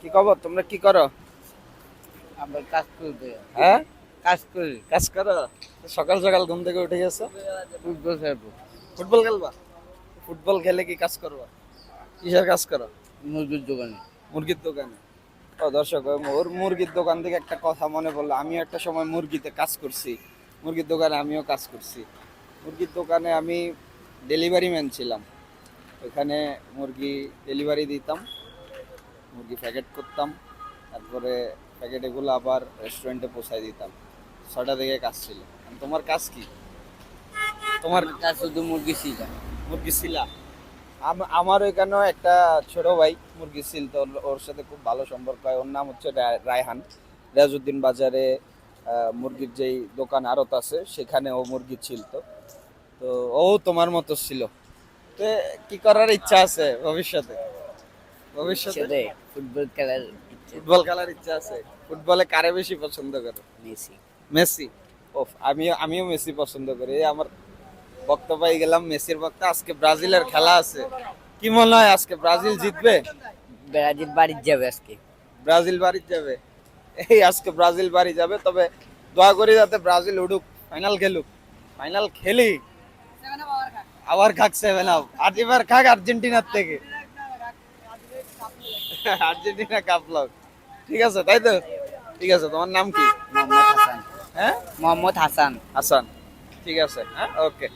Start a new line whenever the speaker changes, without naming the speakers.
কি খবর? তোমরা কি করো?
আমরা কাজ
হ্যাঁ?
কাজ করি।
কাজ করো? সকাল সকাল ঘুম থেকে উঠে গেছো?
ফুটবল খেলব।
ফুটবল খেলবা? ফুটবল খেলে কি কাজ করবা? কিসের কাজ করো?
মুরগির দোকানে।
মুরগির দোকানে। ও দর্শক ওর মুরগির দোকান থেকে একটা কথা মনে পড়ল। আমিও একটা সময় মুরগিতে কাজ করছি। মুরগির দোকানে আমিও কাজ করছি। মুরগির দোকানে আমি ডেলিভারি ম্যান ছিলাম। ওখানে মুরগি ডেলিভারি দিতাম। মুরগি প্যাকেট করতাম তারপরে প্যাকেটগুলো আবার রেস্টুরেন্টে পৌঁছায় দিতাম। ছটা থেকে কাজ ছিল। তোমার কাজ কি? তোমার
কাজ শুধু মুরগি ছিল
মুরগি ছিলা আমার ওইখানেও একটা ছোট ভাই মুরগি ছিল তো ওর- সাথে খুব ভালো সম্পর্ক হয়। ওর নাম হচ্ছে রায়- রায়হান। রিয়াজউদ্দিন বাজারে মুরগির যেই দোকান আড়ত আছে সেখানে ও মুরগি ছিল তো। তো ও তোমার মতো ছিল তো কি করার ইচ্ছা আছে ভবিষ্যতে? ভবিষ্যতে?
ফুটবল খেলার
ফুটবল খেলার ইচ্ছা আছে। ফুটবলে কারে বেশি পছন্দ করো?
মেসি।
মেসি? ওফ আমিও আমিও মেসি পছন্দ করি। এই আমার বক্তব্য গেলাম মেসির বক্তা আজকে ব্রাজিলের খেলা আছে। কি মনে হয় আজকে ব্রাজিল জিতবে?
ব্রাজিল বাড়ির যাবে আজকে।
ব্রাজিল বাড়ি যাবে। এই আজকে ব্রাজিল বাড়ি যাবে তবে দোয়া করি যাতে ব্রাজিল উঠুক ফাইনাল খেলুক। ফাইনাল খেলি। আবার খাক সেভেন আপ আর এবার খাক আর্জেন্টিনার থেকে। আর্জেন্টিনা কাপ লাগ ঠিক আছে তাই তো? ঠিক আছে তোমার নাম কি?
মোহাম্মদ হাসান।
হ্যাঁ?
মোহাম্মদ হাসান।
হাসান। ঠিক আছে হ্যাঁ? ওকে